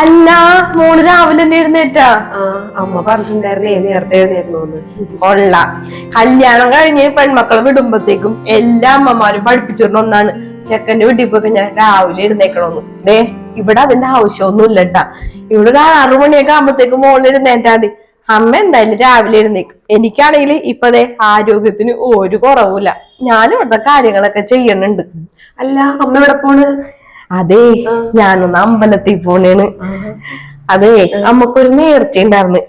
അല്ല മോൾ രാവിലെ തന്നെ എഴുന്നേറ്റാ. ആ അമ്മ പറഞ്ഞിട്ടുണ്ടായിരുന്നേ നേരത്തെ എഴുന്നേരുന്നു കൊള്ള. കല്യാണം കഴിഞ്ഞ് പെൺമക്കളെ വിടുമ്പത്തേക്കും എല്ലാ അമ്മമാരും പഠിപ്പിച്ചിരുന്ന ഒന്നാണ്. ചെക്കന്റെ വീട്ടിൽ പോയി കഴിഞ്ഞാൽ രാവിലെ എഴുന്നേക്കണമെന്ന്. ദേ ഇവിടെ അതിന്റെ ആവശ്യമൊന്നും ഇല്ല കേട്ടാ ഇവിടെ ഒരു ആറു മണിയൊക്കെ ആകുമ്പോഴത്തേക്കും മോളിൽ എഴുന്നേറ്റാ മതി. അമ്മ എന്തായാലും രാവിലെ എഴുന്നേക്കും. എനിക്കാണെങ്കിൽ ഇപ്പതേ ആരോഗ്യത്തിന് ഒരു കുറവുമില്ല. ഞാൻ ഇവിടുത്തെ കാര്യങ്ങളൊക്കെ ചെയ്യുന്നുണ്ട്. അല്ല അമ്മ ഇവിടെ പോണ്? അതെ ഞാനൊന്ന് അമ്പലത്തിൽ പോണേണ്. അതെ അമ്മക്കൊരു നേർച്ച ഉണ്ടായിരുന്നു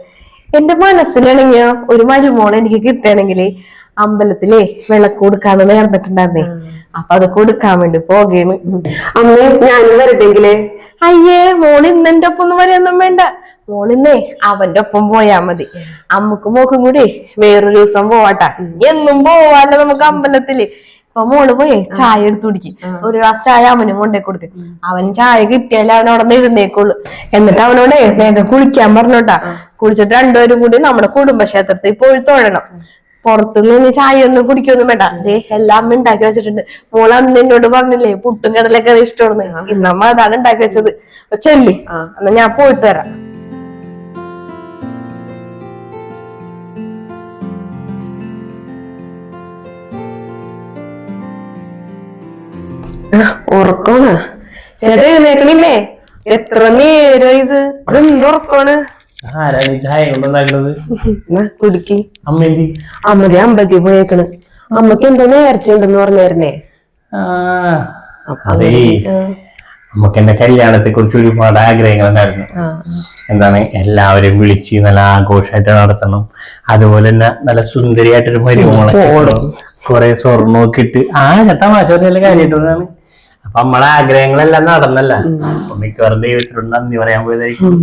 എന്റെ മനസ്സിലാണെങ്കിൽ ഒരു മരുമോളെ എനിക്ക് കിട്ടുകയാണെങ്കിൽ അമ്പലത്തിലെ വിളക്ക് കൊടുക്കാന്ന് നേർന്നിട്ടുണ്ടായിരുന്നേ അപ്പൊ അത് കൊടുക്കാൻ വേണ്ടി പോകേണ്. അമ്മ ഞാൻ വരട്ടെങ്കിലേ? അയ്യേ മോൾ ഇന്ന് എന്റെ ഒപ്പം ഒന്നും വരെയൊന്നും വേണ്ട. മോളിന്നേ അവന്റെ ഒപ്പം പോയാ മതി. അമ്മയ്ക്ക് മോക്കും കൂടി വേറൊരു ദിവസം പോവാട്ടാ. എന്നും പോവാല്ലോ നമുക്ക് അമ്പലത്തിൽ. ഇപ്പൊ മോൾ പോയി ചായ എടുത്തു കുടിക്കും. ഒരു ഗ്ലാസ് ചായ അവനും കൊണ്ടേ കൊടുക്കും. അവൻ ചായ കിട്ടിയാലേ അവൻ അവിടെ നിന്ന് എഴുന്നേക്കുള്ളൂ. എന്നിട്ട് അവനോട് നേരെ കുളിക്കാൻ പറഞ്ഞോട്ടാ. കുളിച്ചിട്ട് രണ്ടുപേരും കൂടി നമ്മുടെ കുടുംബക്ഷേത്രത്തിൽ പോയി തൊഴണം. പുറത്തുനിന്ന് ഇനി ചായ ഒന്നും കുടിക്കൊന്നും വേണ്ട. ദേ എല്ലാം അമ്മ ഉണ്ടാക്കി വെച്ചിട്ടുണ്ട്. മോൾ അന്ന് എന്നോട് പറഞ്ഞില്ലേ പുട്ടും കടലൊക്കെ ഇഷ്ടമാണ് ഇന്നമ്മ അതാണ് ഉണ്ടാക്കി വെച്ചത്. അപ്പൊ ചെല്ലി. എന്നാ ഞാൻ പോയിട്ട് വരാം. ഉറക്കമാണ്. ചേട്ടാ എഴുന്നേക്കണില്ലേ? എത്ര നേരം ഇത്? ഇതെന്ത് ഉറക്കമാണ്? ആരാണ് ചായ കൊണ്ടുണ്ടാക്കുന്നത് എന്നാ കുടിക്ക്. അമ്മ എന്തി അമ്മതി അമ്പലത്തിൽ പോയേക്കണ്. അമ്മയ്ക്ക് എന്തോ നേർച്ച ഉണ്ടെന്ന് പറഞ്ഞായിരുന്നേ. അതേ. നമുക്ക് എന്റെ കല്യാണത്തെ കുറിച്ച് ഒരുപാട് ആഗ്രഹങ്ങൾ ഉണ്ടായിരുന്നു എന്താണ് എല്ലാവരും വിളിച്ച് നല്ല ആഘോഷമായിട്ട് നടത്തണം. അതുപോലെ തന്നെ നല്ല സുന്ദരിയായിട്ടൊരു മരുമോളെ കൊറേ സ്വർണമൊക്കെ ഇട്ട്. ആ തമാശ മാശ കാര്യമായിട്ടാണ് നമ്മളെ ആഗ്രഹങ്ങളെല്ലാം നടന്നല്ല? മിക്കവാറും ദൈവത്തിനോട് നന്ദി പറയാൻ പോയതായിരിക്കും.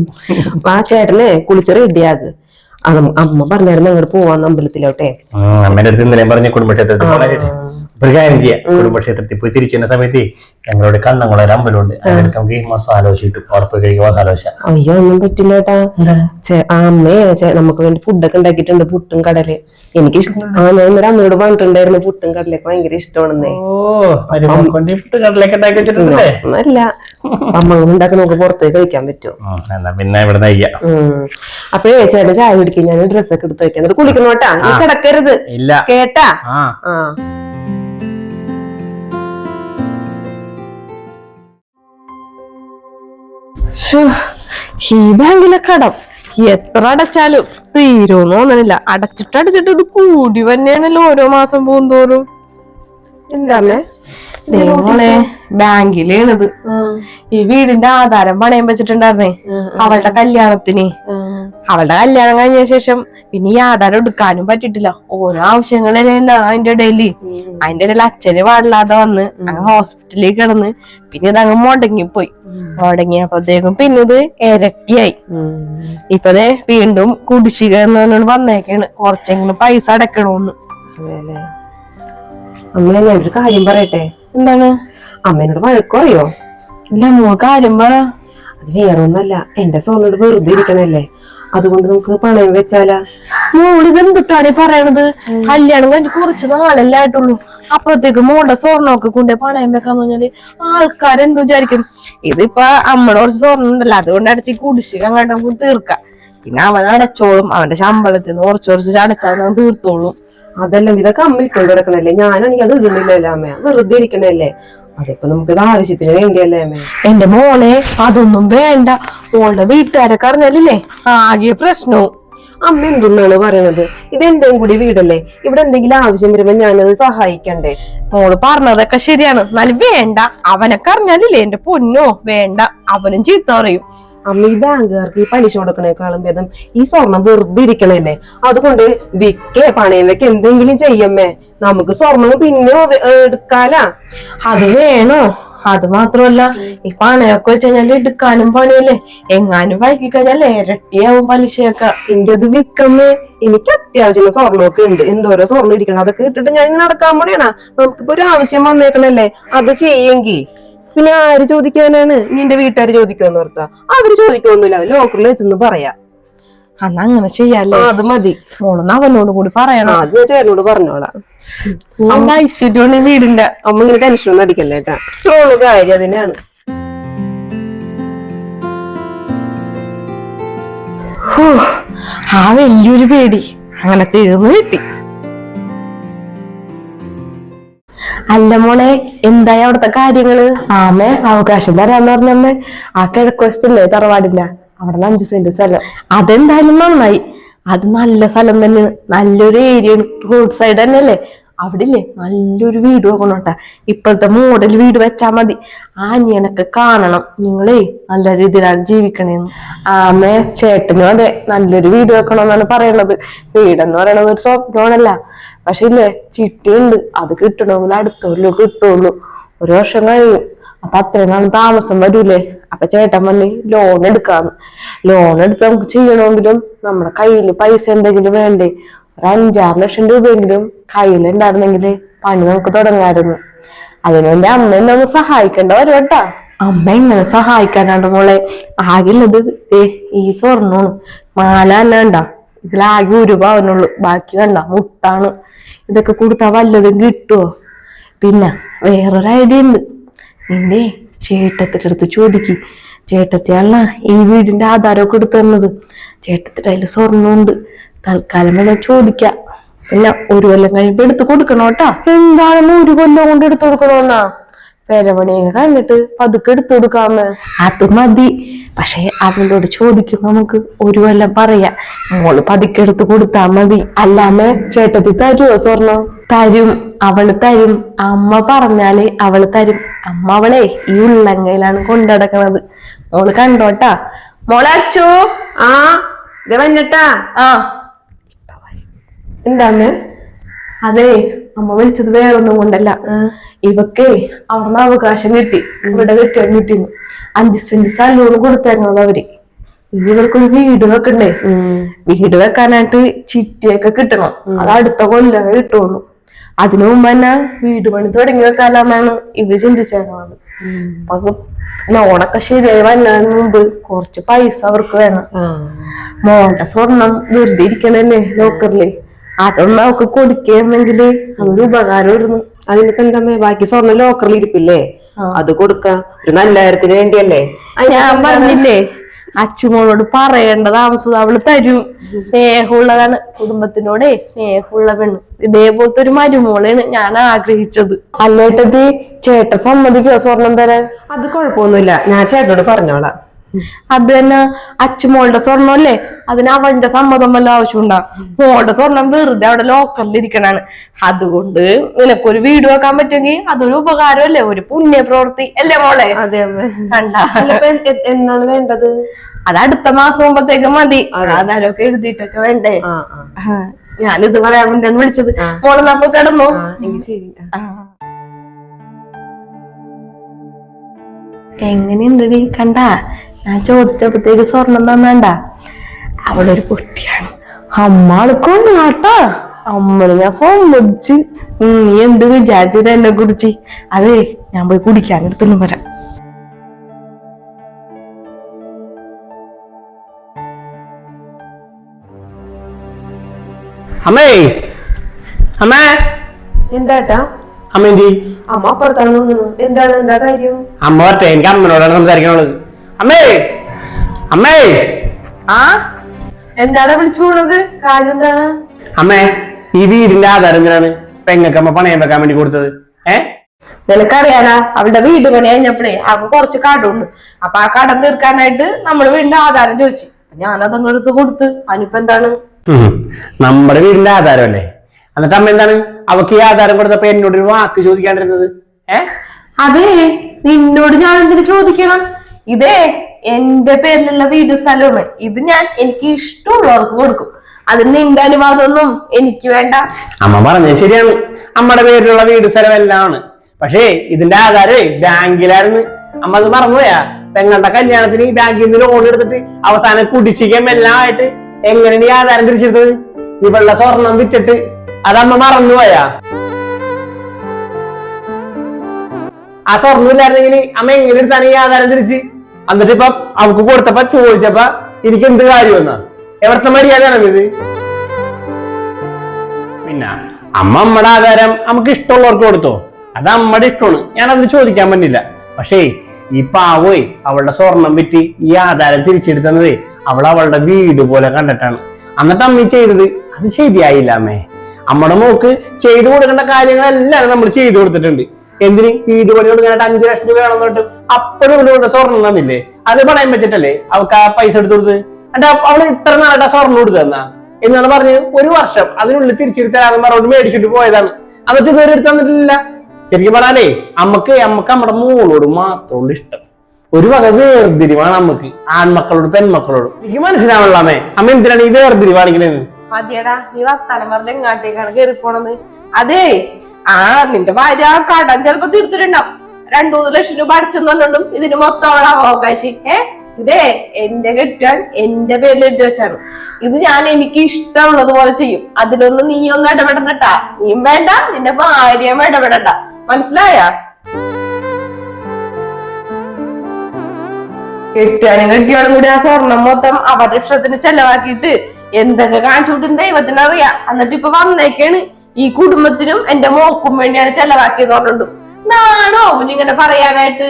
ആ ചേട്ടനെ കുളിച്ച് റെഡിയാക്ക് അമ്മ പറഞ്ഞായിരുന്നു അങ്ങോട്ട് പോവാന്ന് അമ്പലത്തിലോട്ടെ. അമ്മേന്റെ അടുത്ത് ഇന്നലെ പറഞ്ഞ കുടുംബക്ഷേത്രത്തിൽ ചെയ്യാം കുടുംബക്ഷേത്രത്തിൽ പോയി തിരിച്ചു വരുന്ന സമയത്ത് ഞങ്ങളുടെ കണ്ണങ്ങളെ അമ്പലമുണ്ട്. അതിനടുത്ത് നമുക്ക് ഈ മസാല ദോശ കിട്ടും ഉറപ്പ് കഴിക്കുക മസാല ദോശ അയ്യോ ഒന്നും പറ്റില്ല അമ്മേ നമുക്ക് വേണ്ടി ഫുഡൊക്കെ ഉണ്ടാക്കിയിട്ടുണ്ട് പുട്ടും കടൽ എനിക്ക് ഇഷ്ടം ആ ഞാൻ ഇന്നലെ അമ്മയോട് പറഞ്ഞിട്ടുണ്ടായിരുന്നു പുട്ടും കടലൊക്കെ ഭയങ്കര ഇഷ്ടമാണെന്നേ. ഉണ്ടാക്കി ഒന്നല്ല അമ്മ ഉണ്ടാക്കി നമുക്ക് പുറത്തേക്ക് കഴിക്കാൻ എന്നാ പിന്നെ ഇവിടെ അപ്പഴേ ചേട്ടൻ ചായ കുടിക്കും. ഞാൻ ഡ്രസ്സൊക്കെ എടുത്ത് വെക്കാം. എന്നിട്ട് കുളിക്കണോട്ടാ നീ കിടക്കരുത്. കേട്ടാ? ആ. ഈ ബാങ്കിലെ കടം എത്ര അടച്ചാലും തീരുമെന്ന് തോന്നണില്ല. അടച്ചിട്ട് അടച്ചിട്ട് ഇത് കൂടി തന്നെയാണല്ലോ ഓരോ മാസം പോകും തോറും എന്താണ് ബാങ്കിലേണത്. ഈ വീടിന്റെ ആധാരം പണയം വെച്ചിട്ടുണ്ടായിരുന്നേ. അവളുടെ കല്യാണത്തിന്. അവളുടെ കല്യാണം കഴിഞ്ഞ ശേഷം പിന്നെ ഈ ആധാരം എടുക്കാനും പറ്റിട്ടില്ല. ഓരോ ആവശ്യങ്ങളല്ലേ അതിന്റെ ഇടയിൽ. അതിന്റെ ഇടയിൽ അച്ഛന് പാടില്ലാതെ വന്ന് അങ്ങ് ഹോസ്പിറ്റലിൽ കിടന്ന് പിന്നെ ഇത് അങ്ങ് മുടങ്ങിപ്പോയി. മുടങ്ങിയപ്പോഴത്തേക്കും പിന്നെ ഇത് ഇരട്ടിയായി. ഇപ്പതേ വീണ്ടും കുടിശ്ശിക എന്ന് പറഞ്ഞോണ്ട് വന്നേക്കാണ്. കുറച്ചെങ്കിലും പൈസ അടക്കണോന്ന് അമ്മ ഞാനൊരു കാര്യം പറയട്ടെ. എന്താണ്? അമ്മേനോട് വഴക്കറിയോ? ഇല്ല മോൾ കാര്യം പറ. അത് വേറെ ഒന്നല്ല എന്റെ സോണോട് വെറുതെ ഇരിക്കണല്ലേ? അതുകൊണ്ട് നമുക്ക് പണയം വെച്ചാലാ. മോളിത് എന്തിട്ടാണ് ഈ പറയണത് കല്യാണം കഴിഞ്ഞ് കുറച്ച് നാളല്ലേ ആയിട്ടുള്ളൂ. അപ്പഴത്തേക്ക് മോളുടെ സ്വർണമൊക്കെ കൊണ്ടേ പണയം വെക്കാന്ന് പറഞ്ഞാൽ ആൾക്കാരെന്ത് വിചാരിക്കും? ഇതിപ്പോ അമ്മയുടെ കുറച്ച് സ്വർണം ഉണ്ടല്ലോ അതുകൊണ്ട് അടച്ച് കുടിശ്ശിക അങ്ങോട്ട് നമുക്ക് തീർക്കാം. പിന്നെ അവൻ അടച്ചോളും അവന്റെ ശമ്പളത്തിൽ നിന്ന് കുറച്ച് കുറച്ച് അടച്ചാൽ അവൻ തീർത്തോളും. അതെല്ലാം ഇതൊക്കെ അമ്മ ഇട്ടോണ്ട് കിടക്കണല്ലേ ഞാനാണെങ്കിൽ അത് ഇടുന്നില്ലല്ലോ അമ്മ. വെറുതെ ഇരിക്കണല്ലേ? അതിപ്പോ നമുക്ക് ആവശ്യത്തിന് വേണ്ടിയല്ലേ അമ്മ? എന്റെ മോളെ അതൊന്നും വേണ്ട. മോളുടെ വീട്ടുകാരൊക്കെ അറിഞ്ഞാലില്ലേ? ആകെ പ്രശ്നവും. അമ്മ എന്തെന്നാണ് പറയുന്നത് ഇത് എന്റെയും കൂടി വീടല്ലേ? ഇവിടെ എന്തെങ്കിലും ആവശ്യം വരുമ്പോ ഞാനത് സഹായിക്കണ്ടേ? മോൾ പറഞ്ഞതൊക്കെ ശരിയാണ്. എന്നാലും വേണ്ട. അവനൊക്കെ അറിഞ്ഞാലില്ലേ എന്റെ പൊന്നോ? വേണ്ട. അവനും ചീത്ത പറയും. അമ്മ ഈ ബാങ്കുകാർക്ക് ഈ പലിശ കൊടുക്കണേക്കാളും ഭേദം ഈ സ്വർണം വെറുതെ ഇരിക്കണല്ലേ? അതുകൊണ്ട് വിക്കേ പണയം വെക്ക എന്തെങ്കിലും ചെയ്യമ്മേ. നമുക്ക് സ്വർണം പിന്നെ എടുക്കാലാ. അത് വേണോ? അത് മാത്രമല്ല ഈ പണയൊക്കെ വെച്ച് കഴിഞ്ഞാൽ എടുക്കാനും പണിയല്ലേ? എങ്ങാനും വൈകി കഴിഞ്ഞാൽ ഇരട്ടിയാവും പലിശയൊക്കെ. എന്റെ അത് വിൽക്കമ്മേ എനിക്ക് അത്യാവശ്യം സ്വർണമൊക്കെ ഉണ്ട്. എന്തോരോ സ്വർണം ഇരിക്കണം. അതൊക്കെ ഇട്ടിട്ട് ഞാൻ നടക്കാൻ പോണേണ. നമുക്കിപ്പോ ഒരു ആവശ്യം വന്നേക്കണല്ലേ? അത് ചെയ്യെങ്കി. പിന്നെ ആര് ചോദിക്കാനാണ്? നിന്റെ വീട്ടുകാർ ചോദിക്കുമെന്ന് ഓർത്താ. അവർ ചോദിക്കൊന്നുമില്ല ലോക്കറിൽ വെച്ചെന്ന് പറയാ. അന്നാ അങ്ങനെ ചെയ്യാല്ലേ? അത് മതി. മോളൊന്ന് അവനോട് കൂടി പറയണം. അത് ചേട്ടനോട് പറഞ്ഞോളാം. ഈ വീടിന്റെ അമ്മ ഇങ്ങനെ ടെൻഷൻ ഒന്നും അടിക്കല്ലേ കേട്ടാ ചോൾ കാര്യം അതിനാണ്. ആ വലിയൊരു പേടി. അങ്ങനെ തീർന്നു കിട്ടി. അല്ല മോളെ എന്തായി അവിടുത്തെ കാര്യങ്ങൾ? ആമേ അവകാശം തരാന്ന് പറഞ്ഞമ്മേ ആ കിഴക്കുവശത്തില്ലേ തറവാടില്ല അവിടെ അഞ്ചു സെന്റ് സ്ഥലം. അതെന്തായാലും നന്നായി. അത് നല്ല സ്ഥലം തന്നെ. നല്ലൊരു ഏരിയ റോഡ് സൈഡ് തന്നെയല്ലേ? അവിടെ ഇല്ലേ നല്ലൊരു വീട് വെക്കണോട്ടാ ഇപ്പോഴത്തെ മോഡൽ വീട് വെച്ചാ മതി. ആ ഞാനൊക്കെ കാണണം. നിങ്ങളേ നല്ല രീതിയിലാണ് ജീവിക്കണേന്ന്. ആമേ ചേട്ടനും അതെ. നല്ലൊരു വീട് വെക്കണമെന്നാണ് പറയണത് വീടെന്ന് പറയണത് ഒരു സ്വപ്നമാണല്ല. പക്ഷെ ഇല്ലേ ചിട്ടിയുണ്ട്. അത് കിട്ടണമെങ്കിൽ അടുത്ത കൊല്ലം കിട്ടുള്ളൂ. ഒരു വർഷം കഴിയും അപ്പൊ അത്രയും നാളും താമസം വരൂലേ? അപ്പൊ ചേട്ടൻ പറഞ്ഞു ലോൺ എടുക്കാന്ന്. ലോൺ എടുത്ത് നമുക്ക് ചെയ്യണമെങ്കിലും നമ്മുടെ കയ്യിൽ പൈസ എന്തെങ്കിലും വേണ്ടേ? ഒരു അഞ്ചാറ് ലക്ഷം രൂപയെങ്കിലും കയ്യിലുണ്ടായിരുന്നെങ്കിൽ പണി നമുക്ക് തുടങ്ങായിരുന്നു അതിനുവേണ്ടി അമ്മ എന്നെ ഒന്ന് സഹായിക്കേണ്ട വരും കേട്ടാ. അമ്മ എങ്ങനെ സഹായിക്കാനാണ്ട് മോളെ? ആകെയുള്ളത് ഈ സ്വർണമാണ്. മാല തന്നെ വേണ്ട ഇതിലാകെ ഒരു പവനുള്ളൂ. ബാക്കി കണ്ട? മുത്താണ്. ഇതൊക്കെ കൊടുത്താൽ വല്ലതും കിട്ടുമോ പിന്നെ വേറൊരു ഐഡിയ ഉണ്ട്. നിന്റെ ചേട്ടത്തിന്റെ അടുത്ത് ചോദിക്കും. ചേട്ടത്തിയല്ല ഈ വീടിന്റെ ആധാരമൊക്കെ എടുത്തു തന്നത്. ചേട്ടത്തിന്റെ അതിൽ സ്വർണമുണ്ട്. തൽക്കാലം വേണം ചോദിക്കാം. അല്ല ഒരു കൊല്ലം കഴിയുമ്പോ എടുത്ത് കൊടുക്കണം കേട്ടാ. എന്താണെന്ന് ഒരു കൊല്ലം കൊണ്ട് എടുത്തു കൊടുക്കണമെന്നാ പെരമണിയൊക്കെ കണ്ടിട്ട് പതുക്കെ എടുത്തു കൊടുക്കാമേ അത് മതി. പക്ഷെ അവളോട് ചോദിക്കും നമുക്ക് ഒരു കൊല്ലം പറയാ മോൾ പതുക്കെടുത്ത് കൊടുത്താ മതി. അല്ലാമേ ചേട്ടത്തി തരുമോ സ്വർണം തരും. അവൾ തരും. അമ്മ പറഞ്ഞാൽ അവൾ തരും. അമ്മ അവളെ ഈ ഉള്ളങ്കയിലാണ് കൊണ്ടടക്കണത് മോൾ കണ്ടോട്ടാ? മോളെ അച്ചു ആ ഇത് വന്നിട്ടാ. ആ. എന്താന്ന് അതെ. അമ്മ വിളിച്ചത് വേറൊന്നും കൊണ്ടല്ല. ഇവക്കേ അവിടുന്ന് അവകാശം കിട്ടി. ഇവിടെ കിട്ടിയ കിട്ടിന്നു. അഞ്ച് സെന്റ് സ്ഥലവും കൊടുത്തേക്കുന്നത് അവർ. ഇവർക്കൊരു വീട് വെക്കണ്ടേ? വീട് വെക്കാനായിട്ട് ചിറ്റിയൊക്കെ കിട്ടണം. അത് അടുത്ത കൊല്ലം കിട്ടുള്ളൂ. അതിനു മുമ്പ് തന്നെ വീട് പണി തുടങ്ങി വെക്കാലാന്നാണ് ഇവർ ചിന്തിച്ചേക്കുന്നത് അപ്പൊ ലോണൊക്കെ ശരിയായി വന്നതിന് മുമ്പ് കുറച്ച് പൈസ അവർക്ക് വേണം. മോണ്ട സ്വർണം വെറുതെ ഇരിക്കണല്ലേ ലോക്കറിൽ? അതൊന്നും അവക്ക് കൊടുക്കുകയാണെങ്കിൽ അതൊരു ഉപകാരമായിരുന്നു അതിനൊക്കെ എന്താ ബാക്കി സ്വർണ ലോക്കറിൽ ഇരിപ്പില്ലേ? അത് കൊടുക്ക. ഒരു നല്ല കാര്യത്തിന് വേണ്ടിയല്ലേ ഞാൻ പറഞ്ഞില്ലേ? അച്ചുമോളോട് പറയേണ്ട താമസം അവൾ തരും. സ്നേഹമുള്ളതാണ്. കുടുംബത്തിനോടെ സ്നേഹമുള്ള പെണ്ണ്. ഇതേപോലത്തെ ഒരു മരുമോളാണ് ഞാൻ ആഗ്രഹിച്ചത്. അല്ലേട്ടത് ചേട്ടൻ സമ്മതിക്കോ സ്വർണം തരാൻ? അത് കുഴപ്പമൊന്നുമില്ല. ഞാൻ ചേട്ടനോട് പറഞ്ഞോളാം. അത് തന്നെ അച്ചുമോളുടെ സ്വർണമല്ലേ അതിന് അവന്റെ സമ്മതം വല്ല ആവശ്യമുണ്ടാ? മോളുടെ സ്വർണം വെറുതെ അവിടെ ലോക്കറിൽ ഇരിക്കണാണ് അതുകൊണ്ട് നിനക്കൊരു വീട് വെക്കാൻ പറ്റുമെങ്കിൽ അതൊരു ഉപകാരമല്ലേ? ഒരു അല്ലേ മോളെ? അമ്മ. കണ്ട? അല്ല, എ- എന്നാണ് വേണ്ടത്? അത് അടുത്ത മാസം ആകുമ്പത്തേക്ക് മതി. ആധാരമൊക്കെ എഴുതിയിട്ടൊക്കെ വേണ്ടേ? ഞാനിത് പറയാൻ വേണ്ടി വിളിച്ചത്. മോളെ മോൾ നമ്മ കിടന്നു. എങ്ങനെയുണ്ട് നീ? കണ്ട? ഞാൻ ചോദിച്ചപ്പോഴത്തേക്ക് സ്വർണം തന്നണ്ട അവളൊരു കുട്ടിയാണ്. അമ്മ ആൾക്കൊണ്ടാട്ടാ അമ്മനെ ഞാൻ സമ്മതിച്ച്. നീ എന്ത് വിചാരിച്ചിട്ട് എന്നെ കുറിച്ച്? അതെ ഞാൻ പോയി കുടിക്കാൻ എടുത്തൊന്നും വരാം. അമ്മേ. അമ്മേ. എന്താട്ടാ? അമ്മ എന്തി അമ്മ അപ്പുറത്താണ് എന്താണ്? എന്താ കാര്യം? അമ്മ പറട്ടെ എനിക്ക് അമ്മനോടാണ് സംസാരിക്കണുള്ളത് അമ്മേ അമ്മേ. ആ? എന്താണ് വിളിച്ചു പോണത്? കാര്യം എന്താണ്? അമ്മേ ഈ വീടിന്റെ ആധാരം പെങ്ങക്കമ്മ പണയം വെക്കാൻ വേണ്ടി കൊടുത്തത്. ഏ? നിനക്കറിയാലാ അവളുടെ വീട് പണി കഴിഞ്ഞപ്പോഴേ അവൾക്ക് കുറച്ച് കടമുണ്ട്. അപ്പൊ ആ കടം തീർക്കാനായിട്ട് നമ്മൾ വീടിന്റെ ആധാരം ചോദിച്ചു. ഞാൻ അതങ്ങ് എടുത്ത് കൊടുത്ത്. അതിനിപ്പോ എന്താണ്? നമ്മുടെ വീടിന്റെ ആധാരമല്ലേ എന്നിട്ട് അമ്മ എന്താണ്? അവക്ക് ഈ ആധാരം കൊടുത്തപ്പോ എന്നോട് ഒരു വാക്ക് ചോദിക്കാണ്ടിരുന്നത്? ഏ? അതെ നിന്നോട് ഞാൻ എന്തിനു ചോദിക്കണം? ഇതേ എന്റെ പേരിലുള്ള വീട് സ്ഥലമാണ്. ഇത് ഞാൻ എനിക്ക് ഇഷ്ടമുള്ളവർക്ക് കൊടുക്കും. അതിന് നിന്റെ അനുവാദമൊന്നും എനിക്ക് വേണ്ട. അമ്മ പറഞ്ഞത് ശരിയാണ്. അമ്മയുടെ പേരിലുള്ള വീട് സ്ഥലം എല്ലാം ആണ് പക്ഷേ ഇതിന്റെ ആധാരേ ബാങ്കിലായിരുന്നു. അമ്മ അത് മറന്നുപോയാ പെങ്ങളുടെ കല്യാണത്തിന് ഈ ബാങ്കിൽ നിന്ന് ലോൺ എടുത്തിട്ട് അവസാനം കുടിശ്ശികം എല്ലാം ആയിട്ട് എങ്ങനെയാണ് ഈ ആധാരം തിരിച്ചെടുത്തത്? ഇവളുടെ സ്വർണം വിറ്റിട്ട് അതമ്മ മറന്നുപോയാ ആ സ്വർണം ഇല്ലായിരുന്നെങ്കിൽ അമ്മ എങ്ങനെ എടുത്താണ് ഈ ആധാരം തിരിച്ച്? എന്നിട്ട് ഇപ്പൊ അവക്ക് കൊടുത്തപ്പോ ചോദിച്ചപ്പോ എനിക്ക് എന്ത് കാര്യമെന്നാ? എവിടത്തെ മര്യാദയാണ് ഇത്? പിന്നെ അമ്മ അമ്മയുടെ ആധാരം നമുക്ക് ഇഷ്ടമുള്ളവർക്ക് കൊടുത്തോ? അത് അമ്മയുടെ ഇഷ്ടമാണ്. ഞാനത് ചോദിക്കാൻ പറ്റില്ല. പക്ഷേ ഈ പാവോയ് അവളുടെ സ്വർണം വിറ്റ് ഈ ആധാരം തിരിച്ചെടുത്തത് അവൾ അവളുടെ വീട് പോലെ കണ്ടിട്ടാണ്. എന്നിട്ട് അമ്മ ചെയ്തത് അത് ശരിയായില്ല അമ്മേ. അമ്മയുടെ മോക്ക് ചെയ്തു കൊടുക്കേണ്ട കാര്യങ്ങളെല്ലാം നമ്മൾ ചെയ്തു കൊടുത്തിട്ടുണ്ട്. എന്തിന്? വീട് പണി കൊടുക്കാനായിട്ട് അഞ്ചു ലക്ഷം രൂപ വേണം എന്നിട്ട്. അപ്പോഴും ഇവിടെ കൊണ്ട് സ്വർണം തന്നില്ലേ? അത് പണയം വെച്ചിട്ടല്ലേ അവൾക്ക് ആ പൈസ എടുത്തു കൊടുത്ത്. എന്നിട്ട് അവൾ ഇത്ര നാളായിട്ട് സ്വർണം സ്വർണം കൊടുത്തു തന്നാ? എന്നാണ് പറഞ്ഞത്. ഒരു വർഷം അതിനുള്ളിൽ തിരിച്ചെടുത്തരാന്ന് പറഞ്ഞോണ്ട് മേടിച്ചിട്ട് പോയതാണ്. എന്നിട്ട് ഇതുവരെ എടുത്തു തന്നിട്ടില്ല. ശരിക്കും പറഞ്ഞാലേ നമുക്ക് നമുക്ക് നമ്മുടെ മോളോട് മാത്രമുള്ള ഇഷ്ടം. ഒരു വക വേർതിരിവാണ് നമുക്ക് ആൺമക്കളോട് പെൺമക്കളോട്. എനിക്ക് മനസ്സിലാവണല്ലോ അമ്മേ. അമ്മ എന്തിനാണ് ഈ വേർതിരിവ് കാണിക്കണേന്ന് മതിയടാ അതേ ആ നിന്റെ ഭാര്യ ആ കടം ചിലപ്പോ തീർത്തിട്ടുണ്ടാവും. രണ്ടു മൂന്ന് ലക്ഷം രൂപ അടച്ചെന്നുണ്ടും ഇതിന് മൊത്തം അവകാശി. ഏ? ഇതേ എന്റെ കെട്ടാൻ എന്റെ പേരിൽ എഴുതി വെച്ചാണ്. ഇത് ഞാൻ എനിക്ക് ഇഷ്ടമുള്ളത് പോലെ ചെയ്യും. അതിലൊന്നും നീ ഒന്നും ഇടപെടണ്ടട്ടാ നീ വേണ്ട നിന്റെ ഭാര്യയും ഇടപെടണ്ട. മനസ്സിലായ? കെട്ടിയാനും കെട്ടിയോടും കൂടി ആ സ്വർണം മൊത്തം അവരുടെ ഇഷ്ടത്തിന് ചെലവാക്കിയിട്ട് എന്തൊക്കെ കാണിച്ചു വിട്ടും ദൈവത്തിനറിയാം. എന്നിട്ട് ഇപ്പൊ വന്നേക്കാണ്. ഈ കുടുംബത്തിനും എന്റെ മോക്കും വേണ്ടിയാണ് ചെലവാക്കിയത് പറഞ്ഞിട്ടുണ്ട്. നാണോ ഇങ്ങനെ പറയാനായിട്ട്?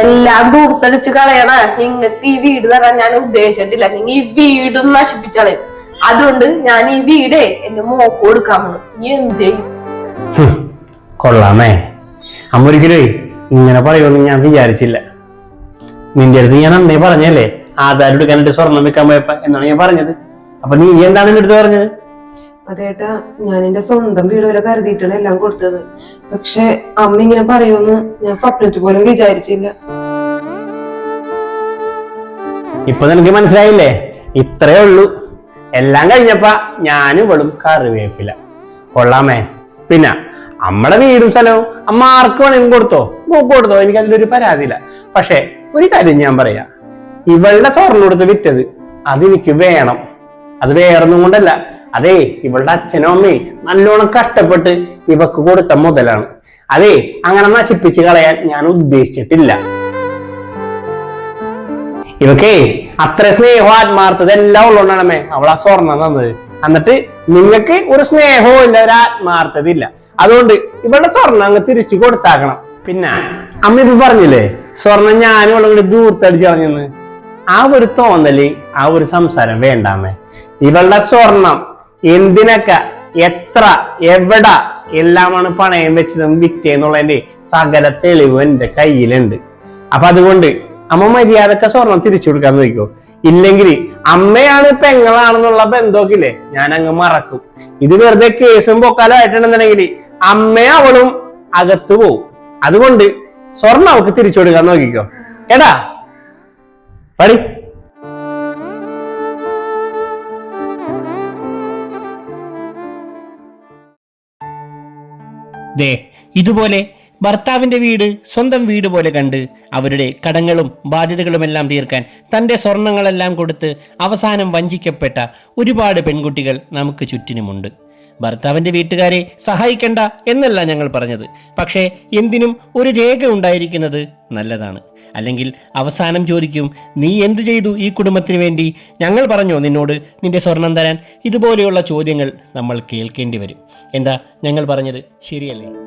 എല്ലാം ദൂർത്തടിച്ച് കളയണ നിങ്ങൾക്ക് ഈ വീട് തരാൻ ഞാൻ ഉദ്ദേശിച്ചിട്ടില്ല. നിങ്ങൾ ഈ വീട് നശിപ്പിച്ചളയും അതുകൊണ്ട് ഞാൻ ഈ വീടേ എന്റെ മോക്ക് കൊടുക്കാൻ എന്തേ കൊള്ളാമേ. അമ്മ ഒരിക്കലേ ഇങ്ങനെ പറയുമെന്ന് ഞാൻ വിചാരിച്ചില്ല. നിന്റെ അടുത്ത് ഞാൻ അന്നേ പറഞ്ഞല്ലേ? ആധാരം എടുക്കാനായിട്ട് സ്വർണം വെക്കാൻ പോയപ്പോ എന്നാണ് ഞാൻ പറഞ്ഞത്. അപ്പൊ നീ എന്താണ് എന്റെ അടുത്ത് പറഞ്ഞത്? അതേട്ടാ ഞാൻ എന്റെ സ്വന്തം വീട് വരെ കരുതിയിട്ടാണ് എല്ലാം കൊടുത്തത്. പക്ഷെ അമ്മ ഇങ്ങനെ പറയുമെന്ന് ഞാൻ സ്വപ്നത്തിൽ പോലും വിചാരിച്ചില്ല. ഇപ്പൊ നിനക്ക് മനസ്സിലായില്ലേ? ഇത്രേ ഉള്ളൂ. എല്ലാം കഴിഞ്ഞപ്പ ഞാനും ഇവളും കറിവേപ്പില്ല കൊള്ളാമേ. പിന്നെ നമ്മുടെ വീടും സ്ഥലവും അമ്മ ആർക്ക് വേണമെങ്കിലും കൊടുത്തോ? കൊടുത്തോ. എനിക്ക് അതിലൊരു പരാതിയില്ല. പക്ഷെ ഒരു കാര്യം ഞാൻ പറയാ. ഇവളുടെ സ്വർണം കൊടുത്ത് വിറ്റത് അതെനിക്ക് വേണം. അത് വേറൊന്നും കൊണ്ടല്ല. അതെ ഇവളുടെ അച്ഛനും അമ്മയും നല്ലോണം കഷ്ടപ്പെട്ട് ഇവക്ക് കൊടുത്ത മുതലാണ്. അതെ അങ്ങനെ നശിപ്പിച്ച് കളയാൻ ഞാൻ ഉദ്ദേശിച്ചിട്ടില്ല. ഇവക്കേ അത്ര സ്നേഹം ആത്മാർത്ഥത എല്ലാം ഉള്ളതുകൊണ്ടാണമ്മേ അവൾ സ്വർണം തന്നത്. എന്നിട്ട് നിങ്ങൾക്ക് ഒരു സ്നേഹവും ഇല്ല ഒരു ആത്മാർത്ഥത ഇല്ല. അതുകൊണ്ട് ഇവളുടെ സ്വർണം അങ്ങ് തിരിച്ചു കൊടുത്താക്കണം. പിന്നെ അമ്മ ഇപ്പൊ പറഞ്ഞില്ലേ സ്വർണം ഞാനും ഇവളെ ദൂർത്തടിച്ച് കളഞ്ഞെന്ന് ആ ഒരു തോന്നൽ ആ ഒരു സംസാരം വേണ്ടാമേ. ഇവളുടെ സ്വർണം എന്തിനൊക്കെ എത്ര എവിടെ എല്ലാമാണ് പണയം വെച്ചതും വിറ്റേന്നുള്ളതിന്റെ സകല തെളിവ് എന്റെ കയ്യിലുണ്ട്. അപ്പൊ അതുകൊണ്ട് അമ്മ മര്യാദക്ക സ്വർണം തിരിച്ചു കൊടുക്കാൻ നോക്കിക്കോ ഇല്ലെങ്കിൽ അമ്മയാണ് പെങ്ങളാണെന്നുള്ള ബന്ധമൊക്കെ ഞാൻ അങ്ങ് മറക്കും. ഇത് വെറുതെ കേസും പൊക്കാലും ആയിട്ടുണ്ടെന്നുണ്ടെങ്കിൽ അമ്മയും അവളും അകത്തു പോവും. അതുകൊണ്ട് സ്വർണം അവക്ക് തിരിച്ചു കൊടുക്കാൻ നോക്കിക്കോ. എടാ പടി ദേ ഇതുപോലെ ഭർത്താവിന്റെ വീട് സ്വന്തം വീട് പോലെ കണ്ട് അവരുടെ കടങ്ങളും ബാധ്യതകളുമെല്ലാം തീർക്കാൻ തന്റെ സ്വർണങ്ങളെല്ലാം കൊടുത്ത് അവസാനം വഞ്ചിക്കപ്പെട്ട ഒരുപാട് പെൺകുട്ടികൾ നമുക്ക് ചുറ്റിനുമുണ്ട്. ഭർത്താവിന്റെ വീട്ടുകാരെ സഹായിക്കണ്ട എന്നല്ല ഞങ്ങൾ പറഞ്ഞത്. പക്ഷേ എന്തിനും ഒരു രേഖ ഉണ്ടായിരിക്കുന്നത് നല്ലതാണ്. അല്ലെങ്കിൽ അവസാനം ചോദിക്കും നീ എന്തു ചെയ്തു ഈ കുടുംബത്തിന് വേണ്ടി? ഞങ്ങൾ പറഞ്ഞോ നിന്നോട് നിന്റെ സ്വർണം തരാൻ. ഇതുപോലെയുള്ള ചോദ്യങ്ങൾ നമ്മൾ കേൾക്കേണ്ടി വരും. എന്താ ഞങ്ങൾ പറഞ്ഞത് ശരിയല്ലേ?